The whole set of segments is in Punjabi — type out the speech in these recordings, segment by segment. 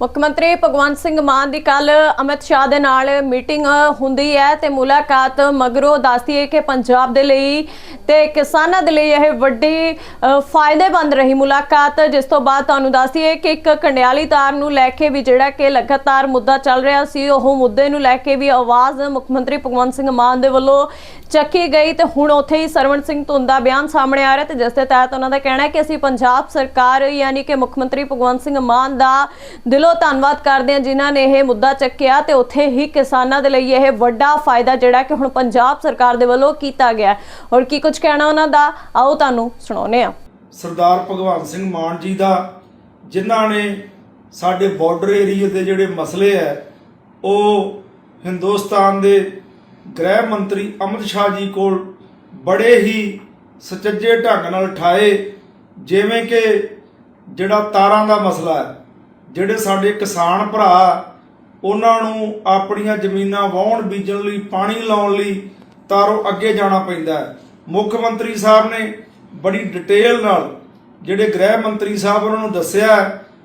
ਮੁੱਖ ਮੰਤਰੀ ਭਗਵੰਤ ਸਿੰਘ ਮਾਨ ਦੀ ਕੱਲ ਅਮਿਤ ਸ਼ਾਹ ਦੇ ਨਾਲ ਮੀਟਿੰਗ ਹੁੰਦੀ ਹੈ ਤੇ ਮੁਲਾਕਾਤ ਮਗਰੋਂ ਦੱਸਦੀ ਹੈ ਕਿ ਪੰਜਾਬ ਦੇ ਲਈ ਤੇ ਕਿਸਾਨਾਂ ਦੇ ਲਈ ਇਹ ਵੱਡੀ ਫਾਇਦੇਮੰਦ ਰਹੀ ਮੁਲਾਕਾਤ, ਜਿਸ ਤੋਂ ਬਾਅਦ ਤੁਹਾਨੂੰ ਦੱਸਦੀ ਹੈ ਕਿ ਇੱਕ ਕੰਡਿਆਲੀ ਤਾਰ ਨੂੰ ਲੈ ਕੇ ਵੀ ਜਿਹੜਾ ਕਿ ਲਗਾਤਾਰ ਮੁੱਦਾ ਚੱਲ ਰਿਹਾ ਸੀ, ਉਹ ਮੁੱਦੇ ਨੂੰ ਲੈ ਕੇ ਵੀ ਆਵਾਜ਼ ਮੁੱਖ ਮੰਤਰੀ ਭਗਵੰਤ ਸਿੰਘ ਮਾਨ ਦੇ ਵੱਲੋਂ ਚੱਕੀ ਗਈ ਤੇ ਹੁਣ ਉੱਥੇ ਹੀ ਸਰਵਣ ਸਿੰਘ ਧੁੰਦ ਦਾ ਬਿਆਨ ਸਾਹਮਣੇ ਆ ਰਿਹਾ ਤੇ ਜਿਸ ਦੇ ਤਹਿਤ ਉਹਨਾਂ ਦਾ ਕਹਿਣਾ ਹੈ ਕਿ ਅਸੀਂ ਪੰਜਾਬ ਸਰਕਾਰ, ਯਾਨੀ ਕਿ ਮੁੱਖ ਮੰਤਰੀ ਭਗਵੰਤ ਸਿੰਘ ਮਾਨ ਦਾ ਦਿਲੋਂ ਧੰਨਵਾਦ ਕਰਦੇ ਹਾਂ ਜਿਨ੍ਹਾਂ ਨੇ ਇਹ ਮੁੱਦਾ ਚੱਕਿਆ ਤੇ ਉੱਥੇ ਹੀ ਕਿਸਾਨਾਂ ਦੇ ਲਈ ਇਹ ਵੱਡਾ ਫਾਇਦਾ ਜਿਹੜਾ ਕਿ ਹੁਣ ਪੰਜਾਬ ਸਰਕਾਰ ਦੇ ਵੱਲੋਂ ਕੀਤਾ ਗਿਆ ਔਰ ਕੀ ਕੁਝ ਕਹਿਣਾ ਉਹਨਾਂ ਦਾ? ਆਓ ਤੁਹਾਨੂੰ ਸੁਣਾਉਂਦੇ ਹਾਂ। ਸਰਦਾਰ ਭਗਵੰਤ ਸਿੰਘ ਮਾਨ ਜੀ ਦਾ, ਜਿਨ੍ਹਾਂ ਨੇ ਸਾਡੇ ਬਾਰਡਰ ਏਰੀਆ ਦੇ ਜਿਹੜੇ ਮਸਲੇ ਹੈ, ਉਹ ਹਿੰਦੁਸਤਾਨ ਦੇ ਗ੍ਰਹਿ ਮੰਤਰੀ ਅਮਿਤ ਸ਼ਾਹ ਜੀ ਕੋਲ ਬੜੇ ਹੀ ਸੁਚੱਜੇ ਢੰਗ ਨਾਲ ਠਾਏ ਜਿਵੇਂ ਕਿ ਜਿਹੜਾ ਤਾਰਾਂ ਦਾ ਮਸਲਾ ਹੈ। ਜਿਹੜੇ ਸਾਡੇ ਕਿਸਾਨ ਭਰਾ, ਉਹਨਾਂ ਨੂੰ ਆਪਣੀਆਂ ਜ਼ਮੀਨਾਂ ਵਾਹੁਣ, ਬੀਜਣ ਲਈ, ਪਾਣੀ ਲਾਉਣ ਲਈ ਤਾਰੋਂ ਅੱਗੇ ਜਾਣਾ ਪੈਂਦਾ ਹੈ। ਮੁੱਖ ਮੰਤਰੀ ਸਾਹਿਬ ਨੇ ਬੜੀ ਡਿਟੇਲ ਨਾਲ ਜਿਹੜੇ ਗ੍ਰਹਿ ਮੰਤਰੀ ਸਾਹਿਬ ਉਹਨਾਂ ਨੂੰ ਦੱਸਿਆ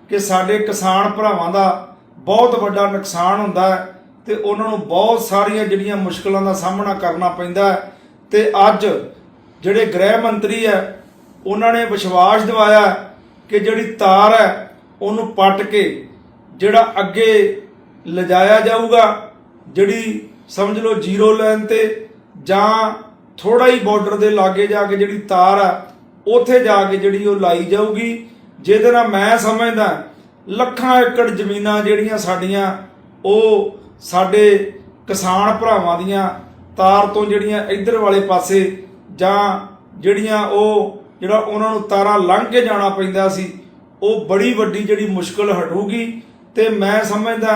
ਕਿ ਸਾਡੇ ਕਿਸਾਨ ਭਰਾਵਾਂ ਦਾ ਬਹੁਤ ਵੱਡਾ ਨੁਕਸਾਨ ਹੁੰਦਾ ਹੈ ਤੇ ਉਹਨਾਂ ਨੂੰ ਬਹੁਤ ਸਾਰੀਆਂ ਜਿਹੜੀਆਂ ਮੁਸ਼ਕਲਾਂ ਦਾ ਸਾਹਮਣਾ ਕਰਨਾ ਪੈਂਦਾ ਹੈ। ਤੇ ਅੱਜ ਜਿਹੜੇ ਗ੍ਰਹਿ ਮੰਤਰੀ ਹੈ, ਉਹਨਾਂ ਨੇ ਵਿਸ਼ਵਾਸ ਦਿਵਾਇਆ ਕਿ ਜਿਹੜੀ ਤਾਰ ਹੈ ਉਹਨੂੰ ਪੱਟ ਕੇ ਜਿਹੜਾ ਅੱਗੇ ਲਿਜਾਇਆ ਜਾਊਗਾ, ਜਿਹੜੀ ਸਮਝ ਲਓ ਜ਼ੀਰੋ ਲਾਈਨ ਤੇ ਜਾਂ ਥੋੜਾ ਹੀ ਬਾਰਡਰ ਦੇ ਲਾਗੇ ਜਾ ਕੇ ਜਿਹੜੀ ਤਾਰ ਆ, ਉੱਥੇ ਜਾ ਕੇ ਜਿਹੜੀ ਉਹ ਲਾਈ ਜਾਊਗੀ। ਜਿਹਦੇ ਨਾਲ ਮੈਂ ਸਮਝਦਾ, ਲੱਖਾਂ ਏਕੜ ਜ਼ਮੀਨਾਂ ਜਿਹੜੀਆਂ ਸਾਡੀਆਂ, ਉਹ ਸਾਡੇ ਕਿਸਾਨ ਭਰਾਵਾਂ ਦੀਆਂ ਤਾਰ ਤੋਂ ਜਿਹੜੀਆਂ ਇੱਧਰ ਵਾਲੇ ਪਾਸੇ ਜਾਂ ਜਿਹੜੀਆਂ ਉਹ ਜਿਹੜਾ ਉਹਨਾਂ ਨੂੰ ਤਾਰਾਂ ਲੰਘ ਕੇ ਜਾਣਾ ਪੈਂਦਾ ਸੀ ਉਹ ਬੜੀ ਵੱਡੀ ਜਿਹੜੀ ਮੁਸ਼ਕਲ ਹਟੂਗੀ ਤੇ ਮੈਂ ਸਮਝਦਾ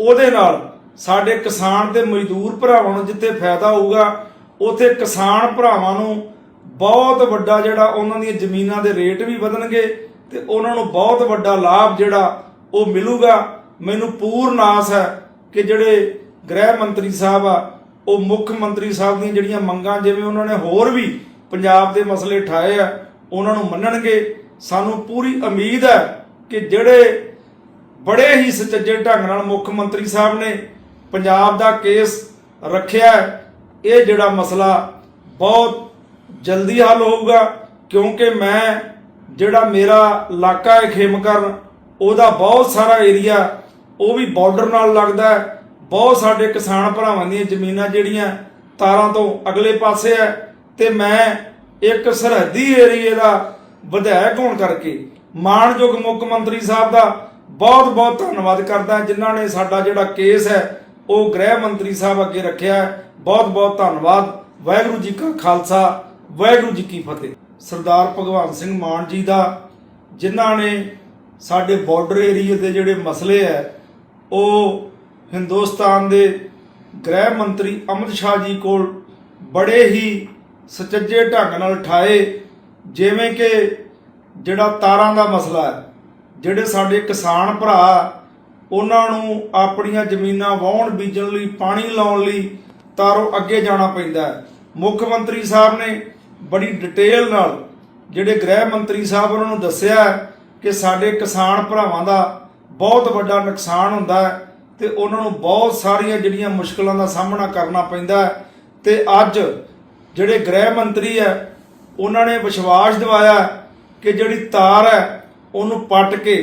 ਉਹਦੇ ਨਾਲ ਸਾਡੇ ਕਿਸਾਨ ਤੇ ਮਜ਼ਦੂਰ ਭਰਾਵਾਂ ਨੂੰ ਜਿੱਥੇ ਫਾਇਦਾ ਹੋਊਗਾ, ਉਥੇ ਕਿਸਾਨ ਭਰਾਵਾਂ ਨੂੰ ਬਹੁਤ ਵੱਡਾ ਜਿਹੜਾ ਉਹਨਾਂ ਦੀਆਂ ਜ਼ਮੀਨਾਂ ਦੇ ਰੇਟ ਵੀ ਵਧਣਗੇ ਤੇ ਉਹਨਾਂ ਨੂੰ ਬਹੁਤ ਵੱਡਾ ਲਾਭ ਜਿਹੜਾ ਉਹ ਮਿਲੂਗਾ। ਮੈਨੂੰ ਪੂਰਨ ਆਸ ਹੈ ਕਿ ਜਿਹੜੇ ਗ੍ਰਹਿ ਮੰਤਰੀ ਸਾਹਿਬ ਆ, ਉਹ ਮੁੱਖ ਮੰਤਰੀ ਸਾਹਿਬ ਦੀਆਂ ਜਿਹੜੀਆਂ ਮੰਗਾਂ, ਜਿਵੇਂ ਉਹਨਾਂ ਨੇ ਹੋਰ ਵੀ ਪੰਜਾਬ ਦੇ ਮਸਲੇ ਠਾਏ ਆ, ਉਹਨਾਂ ਨੂੰ ਮੰਨਣਗੇ। ਸਾਨੂੰ ਪੂਰੀ ਉਮੀਦ ਹੈ ਕਿ ਜਿਹੜੇ ਬੜੇ ਹੀ ਸੁਚੱਜੇ ਢੰਗ ਨਾਲ ਮੁੱਖ ਮੰਤਰੀ ਸਾਹਿਬ ਨੇ ਪੰਜਾਬ ਦਾ ਕੇਸ ਰੱਖਿਆ ਇਹ ਜਿਹੜਾ ਮਸਲਾ ਬਹੁਤ ਜਲਦੀ ਹੱਲ ਹੋਊਗਾ, ਕਿਉਂਕਿ ਮੈਂ ਜਿਹੜਾ ਮੇਰਾ ਇਲਾਕਾ ਹੈ ਖੇਮਕਰਨ, ਉਹਦਾ ਬਹੁਤ ਸਾਰਾ ਏਰੀਆ, ਉਹ ਵੀ ਬਾਰਡਰ ਨਾਲ ਲੱਗਦਾ ਹੈ। ਬਹੁਤ ਸਾਡੇ ਕਿਸਾਨ ਭਰਾਵਾਂ ਦੀਆਂ ਜ਼ਮੀਨਾਂ ਜਿਹੜੀਆਂ ਤਾਰਾਂ ਤੋਂ ਅਗਲੇ ਪਾਸੇ ਹੈ ਤੇ ਮੈਂ ਇੱਕ ਸਰਹੱਦੀ ਏਰੀਏ ਦਾ ਵਿਧਾਇਕ ਹੋਣ ਕਰਕੇ ਮਾਣਯੋਗ ਮੁੱਖ ਮੰਤਰੀ ਸਾਹਿਬ ਦਾ ਬਹੁਤ ਬਹੁਤ ਧੰਨਵਾਦ ਕਰਦਾ ਜਿਨ੍ਹਾਂ ਨੇ ਸਾਡਾ ਜਿਹੜਾ ਕੇਸ ਹੈ, ਉਹ ਗ੍ਰਹਿ ਮੰਤਰੀ ਸਾਹਿਬ ਅੱਗੇ ਰੱਖਿਆ ਬਹੁਤ ਬਹੁਤ ਧੰਨਵਾਦ। ਵਾਹਿਗੁਰੂ ਜੀ ਕਾ ਖਾਲਸਾ, ਵਾਹਿਗੁਰੂ ਜੀ ਕੀ ਫਤਿਹ। ਸਰਦਾਰ ਭਗਵੰਤ ਸਿੰਘ ਮਾਨ ਜੀ ਦਾ, ਜਿਨ੍ਹਾਂ ਨੇ ਸਾਡੇ ਬਾਰਡਰ ਏਰੀਆ ਦੇ ਜਿਹੜੇ ਮਸਲੇ ਹੈ, ਉਹ ਹਿੰਦੁਸਤਾਨ ਦੇ ਗ੍ਰਹਿ ਮੰਤਰੀ ਅਮਿਤ ਸ਼ਾਹ ਜੀ ਕੋਲ ਬੜੇ ਹੀ ਸੁਚੱਜੇ ਢੰਗ ਨਾਲ ਠਾਏ ਜਿਵੇਂ ਕਿ ਜਿਹੜਾ ਤਾਰਾਂ ਦਾ ਮਸਲਾ ਹੈ, ਜਿਹੜੇ ਸਾਡੇ ਕਿਸਾਨ ਭਰਾ ਉਹਨਾਂ ਨੂੰ ਆਪਣੀਆਂ ਜ਼ਮੀਨਾਂ ਵਾਹੁਣ ਬੀਜਣ ਲਈ, ਪਾਣੀ ਲਾਉਣ ਲਈ ਤਾਰੋਂ ਅੱਗੇ ਜਾਣਾ ਪੈਂਦਾ ਹੈ। ਮੁੱਖ ਮੰਤਰੀ ਸਾਹਿਬ ਨੇ ਬੜੀ ਡਿਟੇਲ ਨਾਲ ਜਿਹੜੇ ਗ੍ਰਹਿ ਮੰਤਰੀ ਸਾਹਿਬ ਉਹਨਾਂ ਨੂੰ ਦੱਸਿਆ ਕਿ ਸਾਡੇ ਕਿਸਾਨ ਭਰਾਵਾਂ ਦਾ ਬਹੁਤ ਵੱਡਾ ਨੁਕਸਾਨ ਹੁੰਦਾ ਹੈ ਤੇ ਉਹਨਾਂ ਨੂੰ ਬਹੁਤ ਸਾਰੀਆਂ ਜਿਹੜੀਆਂ ਮੁਸ਼ਕਲਾਂ ਦਾ ਸਾਹਮਣਾ ਕਰਨਾ ਪੈਂਦਾ ਹੈ। ਤੇ ਅੱਜ ਜਿਹੜੇ ਗ੍ਰਹਿ ਮੰਤਰੀ ਹੈ ਉਹਨਾਂ ਨੇ ਵਿਸ਼ਵਾਸ ਦਿਵਾਇਆ ਕਿ ਜਿਹੜੀ ਤਾਰ ਹੈ, ਉਹਨੂੰ ਪੱਟ ਕੇ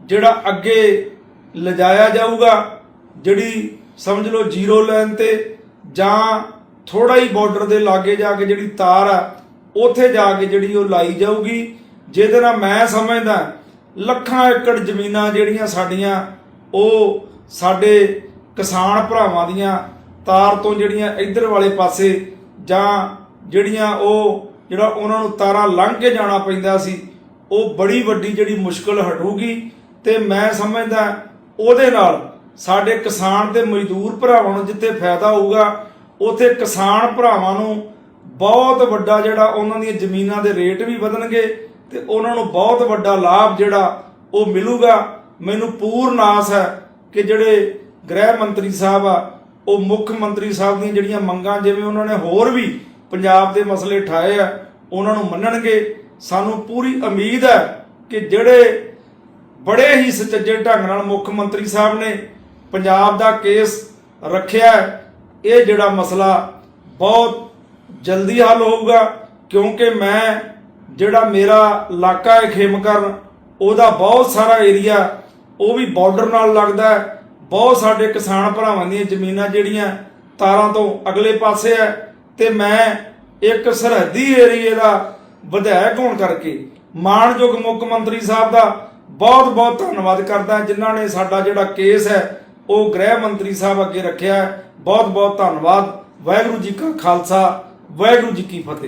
ਜਿਹੜਾ ਅੱਗੇ ਲਿਜਾਇਆ ਜਾਊਗਾ, ਜਿਹੜੀ ਸਮਝ ਲਓ ਜ਼ੀਰੋ ਲਾਈਨ ਤੇ ਜਾਂ ਥੋੜਾ ਹੀ ਬਾਰਡਰ ਦੇ ਲਾਗੇ ਜਾ ਕੇ ਜਿਹੜੀ ਤਾਰ ਆ ਉੱਥੇ ਜਾ ਕੇ ਜਿਹੜੀ ਉਹ ਲਾਈ ਜਾਊਗੀ। ਜਿਹਦੇ ਨਾਲ ਮੈਂ ਸਮਝਦਾ, ਲੱਖਾਂ ਏਕੜ ਜ਼ਮੀਨਾਂ ਜਿਹੜੀਆਂ ਸਾਡੀਆਂ, ਉਹ ਸਾਡੇ ਕਿਸਾਨ ਭਰਾਵਾਂ ਦੀਆਂ ਤਾਰ ਤੋਂ ਜਿਹੜੀਆਂ ਇੱਧਰ ਵਾਲੇ ਪਾਸੇ ਜਾਂ ਜਿਹੜੀਆਂ ਉਹ ਜਿਹੜਾ ਉਹਨਾਂ ਨੂੰ ਤਾਰਾਂ ਲੰਘ ਕੇ ਜਾਣਾ ਪੈਂਦਾ ਸੀ, ਉਹ ਬੜੀ ਵੱਡੀ ਜਿਹੜੀ ਮੁਸ਼ਕਲ ਹਟੂਗੀ ਤੇ ਮੈਂ ਸਮਝਦਾ ਉਹਦੇ ਨਾਲ ਸਾਡੇ ਕਿਸਾਨ ਤੇ ਮਜ਼ਦੂਰ ਭਰਾਵਾਂ ਨੂੰ ਜਿੱਥੇ ਫਾਇਦਾ ਹੋਊਗਾ, ਉਥੇ ਕਿਸਾਨ ਭਰਾਵਾਂ ਨੂੰ ਬਹੁਤ ਵੱਡਾ ਜਿਹੜਾ ਉਹਨਾਂ ਦੀਆਂ ਜ਼ਮੀਨਾਂ ਦੇ ਰੇਟ ਵੀ ਵਧਣਗੇ ਤੇ ਉਹਨਾਂ ਨੂੰ ਬਹੁਤ ਵੱਡਾ ਲਾਭ ਜਿਹੜਾ ਉਹ ਮਿਲੂਗਾ। ਮੈਨੂੰ ਪੂਰਨ ਆਸ ਹੈ ਕਿ ਜਿਹੜੇ ਗ੍ਰਹਿ ਮੰਤਰੀ ਸਾਹਿਬ ਆ, ਉਹ ਮੁੱਖ ਮੰਤਰੀ ਸਾਹਿਬ ਦੀਆਂ ਜਿਹੜੀਆਂ ਮੰਗਾਂ, ਜਿਵੇਂ ਉਹਨਾਂ ਨੇ ਹੋਰ ਵੀ ਪੰਜਾਬ ਦੇ ਮਸਲੇ ਠਾਏ ਆ, ਉਹਨਾਂ ਨੂੰ ਮੰਨਣਗੇ। ਸਾਨੂੰ ਪੂਰੀ ਉਮੀਦ ਹੈ ਕਿ ਜਿਹੜੇ ਬੜੇ ਹੀ ਸੁਚੱਜੇ ਢੰਗ ਨਾਲ ਮੁੱਖ ਮੰਤਰੀ ਸਾਹਿਬ ਨੇ ਪੰਜਾਬ ਦਾ ਕੇਸ ਰੱਖਿਆ ਇਹ ਜਿਹੜਾ ਮਸਲਾ ਬਹੁਤ ਜਲਦੀ ਹੱਲ ਹੋਊਗਾ, ਕਿਉਂਕਿ ਮੈਂ ਜਿਹੜਾ ਮੇਰਾ ਇਲਾਕਾ ਹੈ ਖੇਮਕਰਨ, ਉਹਦਾ ਬਹੁਤ ਸਾਰਾ ਏਰੀਆ, ਉਹ ਵੀ ਬਾਰਡਰ ਨਾਲ ਲੱਗਦਾ ਹੈ। ਬਹੁਤ ਸਾਡੇ ਕਿਸਾਨ ਭਰਾਵਾਂ ਦੀਆਂ ਜ਼ਮੀਨਾਂ ਜਿਹੜੀਆਂ ਤਾਰਾਂ ਤੋਂ ਅਗਲੇ ਪਾਸੇ ਹੈ ਤੇ ਮੈਂ ਇੱਕ ਸਰਹੱਦੀ ਏਰੀਏ ਦਾ ਵਿਧਾਇਕ ਹੋਣ ਕਰਕੇ ਮਾਣਯੋਗ ਮੁੱਖ ਮੰਤਰੀ ਸਾਹਿਬ ਦਾ ਬਹੁਤ ਬਹੁਤ ਧੰਨਵਾਦ ਕਰਦਾ ਜਿਨ੍ਹਾਂ ਨੇ ਸਾਡਾ ਜਿਹੜਾ ਕੇਸ ਹੈ, ਉਹ ਗ੍ਰਹਿ ਮੰਤਰੀ ਸਾਹਿਬ ਅੱਗੇ ਰੱਖਿਆ ਹੈ। ਬਹੁਤ ਬਹੁਤ ਧੰਨਵਾਦ। ਵਾਹਿਗੁਰੂ ਜੀ ਕਾ ਖਾਲਸਾ, ਵਾਹਿਗੁਰੂ ਜੀ ਕੀ ਫਤਿਹ।